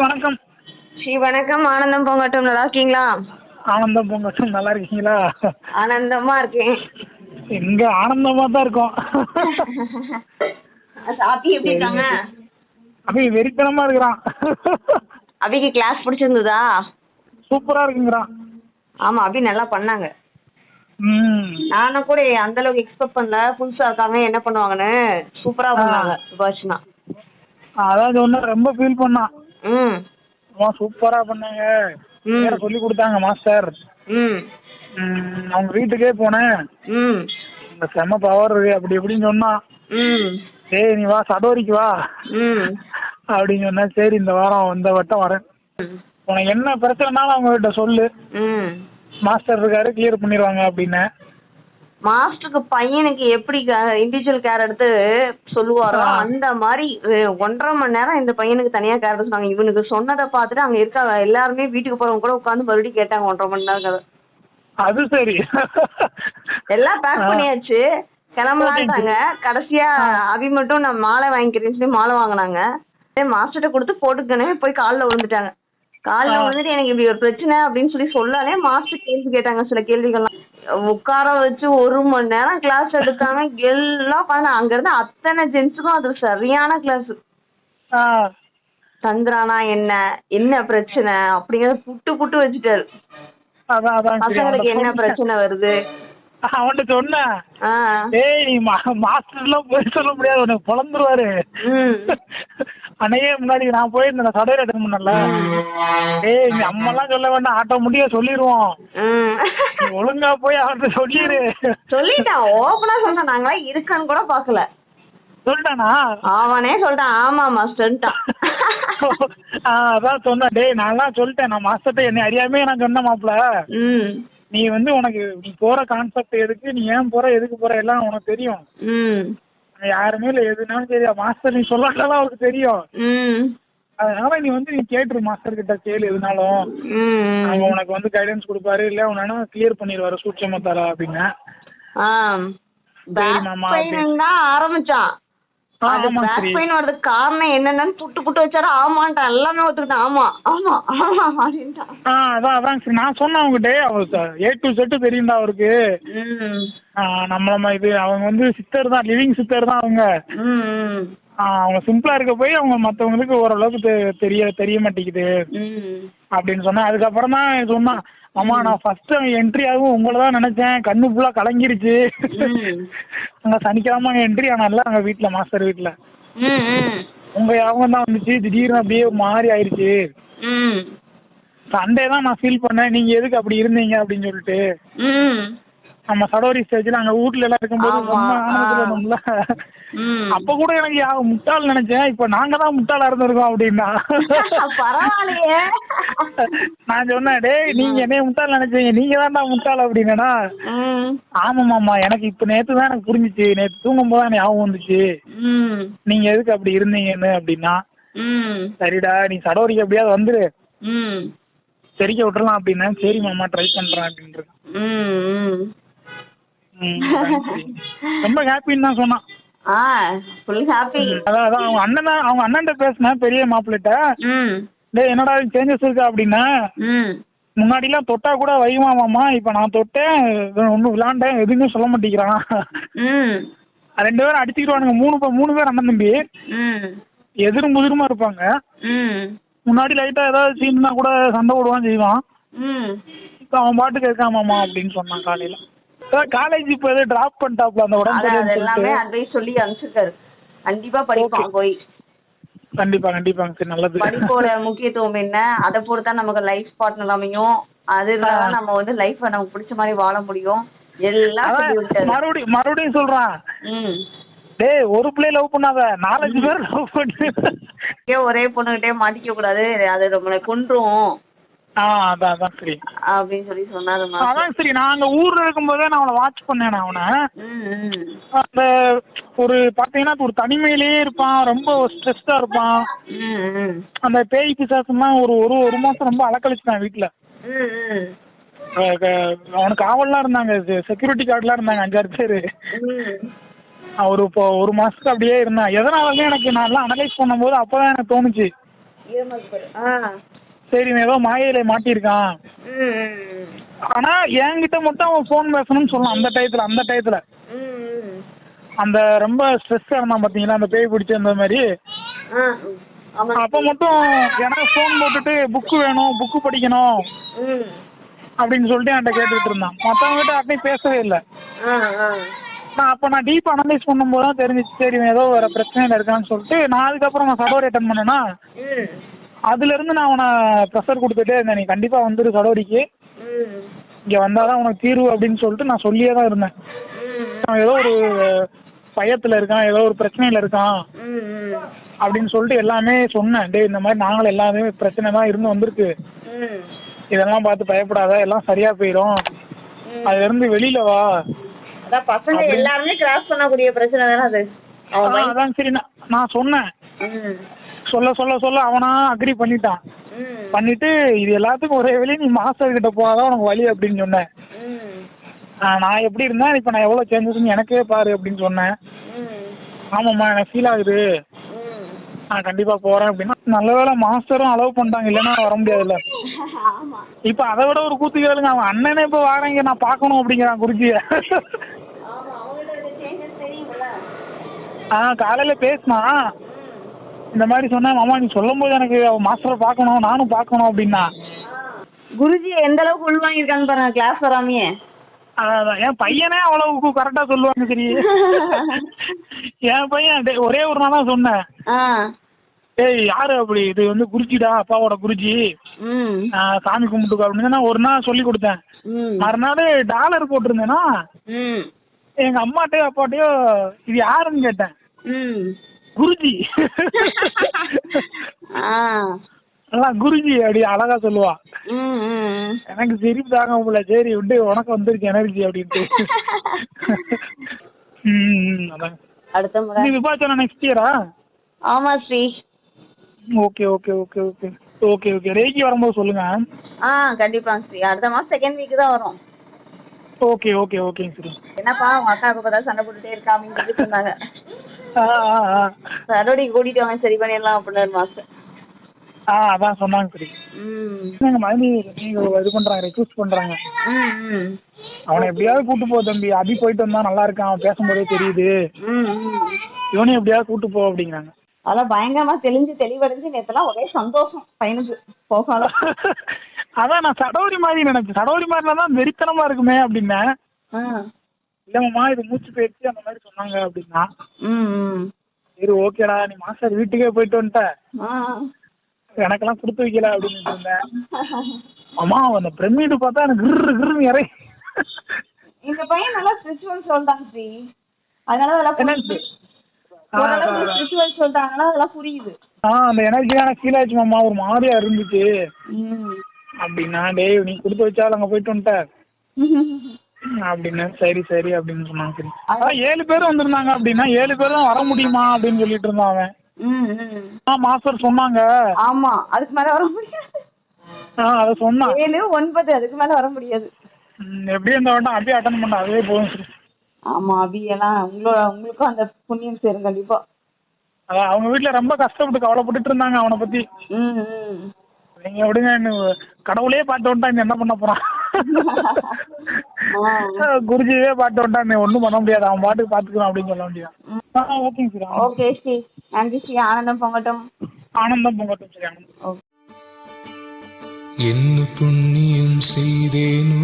வணக்கம். ஆனந்தம் பொங்கட்டும். நல்லா இருக்கீங்களா? ஆனந்தம் பொங்கட்டும். நல்லா இருக்கீங்களா? ஆனந்தமா இருக்கேன். எங்க ஆனந்தமா தான் இருக்கோம். அபி எப்படி இருக்காங்க? அபி வெறித்தனமா இருக்கிறான். அபிக்கு கிளாஸ் பிடிச்சிருந்ததா? சூப்பரா இருக்குங்கிறான். ஆமா அபி நல்லா பண்ணாங்க. நானும் கூட அந்த அளவுக்கு எக்ஸ்பெக்ட் பண்ணல. புதுசா இருக்காங்க என்ன பண்ணுவாங்கன்னு? சூப்பரா பண்ணாங்க சுபாஷினா அதான் சொன்ன ரொம்ப ஃபீல் பண்ணான். அம்மா சூப்பரா பண்ணாங்க. வேற சொல்லி கொடுத்தாங்க மாஸ்டர். அவங்க வீட்டுக்கே போனேன். இந்த செம பவர் அப்படி இப்படின்னு சொன்னான் ம். ஏய் நீ வா சடோரிக்கு வா. அப்படின்னு சொன்னா சரி இந்த வாரம் இந்த வட்டம் வரேன். உனக்கு என்ன பிரச்சனைனாலும் அவங்க கிட்ட சொல்லு மாஸ்டர் இருக்காரு கிளியர் பண்ணிடுவாங்க அப்படின்னு. மாஸ்டருக்கு பையனுக்கு எப்படி இண்டிவிஜுவல் கேர் எடுத்து சொல்லுவாரோ. அந்த மாதிரி ஒன்றரை மணி நேரம் இந்த பையனுக்கு தனியா கேர் எடுத்து சொன்னாங்க. இவனுக்கு சொன்னதை பார்த்துட்டு அங்க இருக்க எல்லாருமே வீட்டுக்கு போறவங்க கூட உட்காந்து மறுபடியும் கேட்டாங்க ஒன்றரை மணி நேரம் அது சரி. எல்லாம் பேக். பண்ணியாச்சு. கிளம்பலான்ட்டாங்க. கடைசியா அபி மட்டும் நான் மாலை வாங்கிக்கிறேன்னு சொல்லி மாலை வாங்கினாங்க. மாஸ்டர்கிட்ட கொடுத்து போட்டுக்கனே போய் காலில் விழுந்துட்டாங்க. காலில் ஆ. விழுந்துட்டு எனக்கு இப்படி ஒரு பிரச்சனை அப்படின்னு சொல்லி சொல்லாலே மாஸ்டர் கேள்வி கேட்டாங்க சில கேள்விகள்லாம். உட்கார வச்சு ஒரு மணி நேரம் கிளாஸ் எடுக்காம எல்லாம் உட்காந்து அங்க இருந்து அத்தனை ஜென்ஸுக்கும் அது சரியான கிளாஸ் சந்திரானா என்ன? என்ன பிரச்சனை? அப்படிங்கறத புட்டு புட்டு வச்சுட்டாரு. பசங்களுக்கு என்ன. பிரச்சனை வருது? அவன்கிட்ட சொன்னேன். ஏய் நீ மாஸ்டர் எல்லாம் போய் சொல்ல முடியாது. உனக்கு பொழந்துருவாரு. ம் அன்னைக்கே முன்னாடி நான் போயிருந்தேன் சடையில அட்டன் பண்ணல ஏய் நீ அம்மெல்லாம் சொல்ல வேண்டாம் ஆட்டோமேட்டிக்கா சொல்லிடுவோம் ம். நீ ஒழுங்கா போய் அவன்கிட்ட சொல்லிடு சொல்லிட்டான் ஓப்பனா சொல்லிட்டான் நாங்களா இருக்கான்னு கூட பாக்கல சொல்லிட்டானா? அவனே சொல்லிட்டான் ஆமா மாஸ்டர்ன்ட்டான் ஆ, அதான் சொன்னேன் டேய் நான் சொல்லிட்டேன் நான் மாஸ்டர்ட்ட என்னை அறியாமே நான் சொன்னேன் மாப்ள ம். நீ வந்து உனக்கு நீ போற கான்செப்ட் எதுக்கு நீ ஏன் போற எதுக்கு போற எல்லாம் உனக்கு தெரியும். யாருமே இல்லை எதுனாலும் தெரியும் மாஸ்டர் நீ சொல்லலாம் அவருக்கு தெரியும். அதனால நீ வந்து நீ கேட்டுரு மாஸ்டர் கிட்ட கேளு எதுனாலும். அவங்க உனக்கு வந்து கைடன்ஸ் கொடுப்பாரு இல்ல உன்னா கிளியர் பண்ணிடுவாரு அப்படின்னு. சரி மாமா, பெயின் தான் ஆரம்பிச்சான். அது பேக் பெயின் வர்றதுக்கு காரணம் என்னன்னு புட்டு புட்டு வச்சாரு. ஆமான்ட்டான். எல்லாமே ஒத்துக்கிட்டான். ஆமா ஆமா ஆமா அப்படின்ட்டான். அதான் அதான் சரி. நான் சொன்னேன் அவங்ககிட்ட அவர் ஏ டு செட்டு தெரியும்டா அவருக்கு. நம்மள இது அவங்க வந்து சித்தர் தான் லிவிங் சித்தர் தான் அவங்க. அவங்க சிம்பிளா இருக்க போய் அவங்க மத்தவங்களுக்கு ஓரளவுக்கு தெரிய தெரிய மாட்டேங்குது. அப்படின்னு சொன்னேன் அதுக்கப்புறம் தான் சொன்னான். அம்மா நான் ஃபர்ஸ்ட் என்ட்ரி ஆகும் உங்களை தான் நினைச்சேன். கண்ணு ஃபுல்லா கலங்கிருச்சு. அங்க சனிக்கிழமை என்ட்ரி ஆனால அங்க வீட்ல மாஸ்டர் வீட்ல. உங்க யாபகம் தான் வந்துச்சு. திடீர்னு அப்படியே ஒரு மாதிரி ஆயிருச்சு. சண்டே தான் நான் ஃபீல் பண்ணேன். நீங்க எதுக்கு அப்படி இருந்தீங்க அப்படின்னு சொல்லிட்டு. நம்ம சடோரி ஸ்டேஜ்ல அங்க வீட்ல எல்லாம் இருக்கும்போது ஆமா, அப்ப கூட எனக்கு முட்டாள் நினைச்சேன். இப்ப நாங்க தான் முட்டாளா இருந்திருக்கோம் அப்படின்னா. பரவாயில்லையே. நான் சொன்னேன் டேய் நீங்க என்னைய முட்டாள் நினைச்சீங்க நீங்க தான்டா முட்டாள் அப்படின்னா ம். ஆமாமாமா எனக்கு இப்ப நேத்து தான் எனக்கு புரிஞ்சுச்சு. நேத்து தூங்கும் போது தான் ஞாபகம் வந்துச்சு. நீங்க எதுக்கு அப்படி இருந்தீங்கன்னு அப்படின்னா சரிடா நீ சடோரிக்கு எப்படியாவது வந்துரு. ம். தெரிக்க விட்டுறலாம் அப்படின்னா சரி மாமா ட்ரை பண்றேன் அப்படின்றது. ரொம்ப ஹாப்பின்னு தான் சொன்னான். அவங்க அண்ணன் தான் அவங்க அண்ணன்ட்ட பேசினேன் பெரிய மாப்பிள்ளைட்ட டேய் என்னடா சேஞ்சஸ் இருக்கா அப்படின்னா ம். முன்னாடிலாம் தொட்டா கூட வையுமாமாமா இப்ப நான் தொட்டேன் ஒன்றும் விளாண்டேன் எதுவுமே சொல்ல மாட்டேங்கிறான். ரெண்டு பேரும் அடிச்சுக்கிடுவானுங்க. மூணு மூணு பேர் அண்ணன் தம்பி. எதிரும் புதிருமா இருப்பாங்க. முன்னாடி லைட்டா ஏதாவது சீன்னா கூட சண்டை போடுவான் செய்வான். இப்போ அவன் பாட்டுக்கு இருக்காமாமா அப்படின்னு சொன்னான் காலையில. காலேஜ் இப்போ டிராப் பண்ணிட்டாப்ல அந்த உடம்பு எல்லாமே. அட்வைஸ் சொல்லி அனுப்பிச்சிருக்காரு. கண்டிப்பா படிப்பான் போய். கண்டிப்பா கண்டிப்பாங்க சரி நல்லது. படிப்போட முக்கியத்துவம் என்ன? அதை பொறுத்தா நமக்கு லைஃப் பார்ட்னர் அமையும். அது ஆ. நம்ம வந்து லைஃப் நமக்கு பிடிச்ச மாதிரி வாழ முடியும். எல்லாம் மறுபடியும் மறுபடியும் சொல்றான். டேய் ஒரு பிள்ளை லவ் பண்ணாத. நாலஞ்சு பேர் லவ் பண்ணு ஒரே பொண்ணுகிட்டே மாட்டிக்க கூடாது. அது நம்மளை கொன்றும். அப்படின்னு சொல்லி சொன்னாரு. அதான் சரி நான் அங்க ஊர்ல இருக்கும்போதே நான் அவனை வாட்ச் பண்ணேன் அவனை. அந்த ஒரு பாத்தீங்கன்னா ஒரு தனிமையிலேயே இருப்பான். ரொம்ப ஸ்ட்ரெஸ்டா இருப்பான். அந்த பேய் பிசாசுலாம் ஒரு ஒரு ஒரு மாசம் ரொம்ப அலக்கழிச்சிட்டான் வீட்டுல அவனுக்கு காவல்லாம் இருந்தாங்க. செக்யூரிட்டி கார்டுலாம் இருந்தாங்க அஞ்சாறு பேரு. அவர் இப்போ ஒரு மாசத்துக்கு அப்படியே இருந்தான். எதனாலதான் எனக்கு நான் எல்லாம் அனலைஸ் பண்ணும்போது அப்பதான் எனக்கு தோணுச்சு. சரி ஏதோ மாயையில மாட்டியிருக்கான். ஆனா என்கிட்ட மட்டும் அவன் ஃபோன் பேசணும்னு சொல்லலாம். அந்த டயத்துல அந்த டயத்துல அந்த ரொம்ப ஸ்ட்ரெஸ்ஸா இருந்தான் பாத்தீங்களா? அந்த பேய் பிடிச்ச அந்த மாதிரி. அப்ப மட்டும் எனக்கு ஃபோன் போட்டுட்டு புக்கு வேணும் புக்கு படிக்கணும் அப்படின்னு சொல்லிட்டு என்கிட்ட கேட்டுட்டு இருந்தான். மத்தவங்க கிட்ட அப்படியே பேசவே இல்லை. நான் அப்ப நான் டீப் அனலைஸ் பண்ணும்போது தான் தெரிஞ்சிச்சு. சரி ஏதோ வேற பிரச்சனையில இருக்கான்னு சொல்லிட்டு நான் அதுக்கப்புறம் நான் சடோரி அட்டன் பண்ணேன்னா அதுல இருந்து நான் அவனை ப்ரெஷர் கொடுத்துட்டே இருந்தேன். நீ கண்டிப்பா வந்துரு சடோரிக்கு. இங்க வந்தாதான் உனக்கு தீர்வு அப்படின்னு சொல்லிட்டு நான் சொல்லியே தான் இருந்தேன். ஏதோ ஒரு பயத்துல இருக்கான் ஏதோ ஒரு பிரச்சனையில இருக்கான் அப்படின்னு சொல்லிட்டு எல்லாமே சொன்னேன். டேய் இந்த மாதிரி நாங்களும் எல்லாமே பிரச்சனை தான் இருந்து வந்திருக்கு. இதெல்லாம் பார்த்து பயப்படாத எல்லாம் சரியா போயிடும். அதுல இருந்து வெளியில வா. அதான் பசங்க எல்லாருமே கிராஸ் பண்ணக்கூடிய பிரச்சனை தானே அது? அதான், சரி நான் சொன்னேன். சொல்ல சொல்ல சொல்ல அவனா அக்ரி பண்ணிட்டான். பண்ணிட்டு இது எல்லாத்துக்கும் ஒரே வழி நீ மாஸ்டர் கிட்ட போகாதான் உனக்கு வழி அப்படின்னு சொன்னேன். நான் எப்படி இருந்தேன்? இப்போ நான் எவ்வளோ சேஞ்சஸ்ன்னு எனக்கே பாரு அப்படின்னு சொன்னேன். ஆமாம்மா எனக்கு ஃபீல் ஆகுது. நான் கண்டிப்பா போறேன் அப்படின்னா நல்ல வேளை மாஸ்டரும் அலோவ் பண்ணிட்டாங்க இல்லைன்னா வர முடியாதுல்ல. ஆமா. இப்போ அதை விட ஒரு கூத்து கேளுங்க அவன் அண்ணனே இப்போ வாரேங்க நான் பார்க்கணும் அப்படிங்கிறான் குருஜிய ஆ காலையில பேசினான் இந்த மாதிரி சொன்னேன் மாமா நீ சொல்லும்போது எனக்கு அவன் மாஸ்டரை பார்க்கணும் நானும் பார்க்கணும் அப்படின்னா. குருஜி எந்த அளவுக்கு உள்வாங்கியிருக்காங்க பாருங்க கிளாஸ் வராமையே. அதான். என் பையனே அவ்வளவுக்கு கரெக்டா சொல்லுவாங்க சரி. என் பையன் ஒரே ஒரு நாள் தான் சொன்னேன் ஏய் யாரு அப்படி? இது வந்து குருஜிடா அப்பாவோட குருஜி. சாமி கும்பிட்டுக்கோ அப்படின்னு ஒரு நாள் சொல்லி கொடுத்தேன். மறுநாள் டாலர் போட்டிருந்தேன்னா எங்க அம்மாட்டையோ அப்பாட்டையோ இது யாருன்னு கேட்டேன். குருஜி. குருஜி அப்படி அழகா சொல்லுவா. எனக்கு சிரிப்பு தாங்க முடியல சரி விட்டு உனக்கு வந்துருச்சு எனர்ஜி அப்படின்ட்டு. அடுத்த முறை. விபாச்சனா நெக்ஸ்ட் இயரா ஆமா Sri. Okay okay okay okay. Okay okay. Reiki வரும்போது சொல்லுங்க. ஆ கண்டிப்பாங்க ஸ்ரீ. அடுத்த மாசம் செகண்ட் வீக் தான் வரும். ஓகே ஓகே ஓகேங்க சரி என்னப்பா உங்க அக்காவுக்கு பார்த்தா சண்டை போட்டுட்டே இருக்கா அப்படின்னு சொல்லி சொன்னாங்க. ஆ ஆ ஆ. சரோடி கூட்டிட்டு வாங்க சரி பண்ணிடலாம் அப்படின்னு மாசம். ஆ அதான் சொன்னாங்க சரி எங்க நீங்க இது பண்றாங்க ரெக்வஸ்ட் பண்றாங்க. அவனை எப்படியாவது கூட்டு போ தம்பி. அபி போயிட்டு வந்தா நல்லா இருக்கான் அவன் பேசும்போதே தெரியுது. இவனையும் எப்படியாவது கூட்டு போ அப்படிங்கிறாங்க. அதெல்லாம் பயங்கரமா தெளிஞ்சு தெளிவடைஞ்சு நேத்தெல்லாம் ஒரே சந்தோஷம். பையனுக்கு போகால அதான் நான் சடோரி மாதிரி நினைச்சேன். சடோரி மாதிரினா தான் வெறித்தனமா இருக்குமே அப்படின்னேன் இல்லம்மா இது மூச்சு பயிற்சி அந்த மாதிரி சொன்னாங்க அப்படின்னா. சரி ஓகேடா நீ மாஸ்டர் வீட்டுக்கே போயிட்டு வந்துட்ட. எனக்கெல்லாம் கொடுத்து வைக்கல அப்படின்னு இருந்தேன் அம்மா அந்த பிரமிடு பார்த்தா எனக்கு கிரு கிருன்னு இறை. இந்த பையன் நல்லா ஸ்பிரிச்சுவல் சொல்லிட்டாங்க ஸ்ரீ அதனால அதெல்லாம் ஸ்பிரிச்சுவல் சொல்லிட்டாங்கன்னா அதெல்லாம் புரியுது. ஆ அந்த எனர்ஜியான ஃபீல் ஆச்சு மாமா ஒரு மாதிரியா இருந்துச்சு. அப்படின்னா டேய் நீ கொடுத்து வச்சாலும் அங்க போயிட்டு வந்துட்ட. அப்படின்னு சரி சரி அப்படின்னு சொன்னாங்க சரி அதான் ஏழு பேர் வந்திருந்தாங்க அப்படின்னா ஏழு பேரும் வர முடியுமா அப்படின்னு சொல்லிட்டு இருந்தான் அவன். மாஸ்டர் சொன்னாங்க. ஆமா அதுக்கு மேல வர முடியாது. அதை சொன்னான் ஏழு ஒன்பது அதுக்கு மேல வர முடியாது. ம், எப்படியும் இந்த வட்டம் அப்படியே அட்டன் பண்ண அதுவே போதும் ஆமா அபி எல்லாம் உங்களோட உங்களுக்கும் அந்த புண்ணியம் சேரும் கண்டிப்பா. அதான் அவங்க வீட்டுல ரொம்ப கஷ்டப்பட்டு கவலைப்பட்டுட்டு இருந்தாங்க அவனை பத்தி. நீங்க விடுங்க கடவுளே பாட்டு வந்துட்டா என்ன பண்ண போறான். குருஜியே பாட்டு வந்துட்டா ஒண்ணும் பண்ண முடியாது அவன் பாட்டுக்கு பாத்துக்கலாம் அப்படின்னு சொல்ல முடியாது ஓகேங்க சார் ஓகே நன்றி ஸ்ரீ ஆனந்தம் பொங்கட்டும். ஆனந்தம் பொங்கட்டும் ஸ்ரீ ஆனந்தம். என்ன புண்ணியம் செய்தேனோ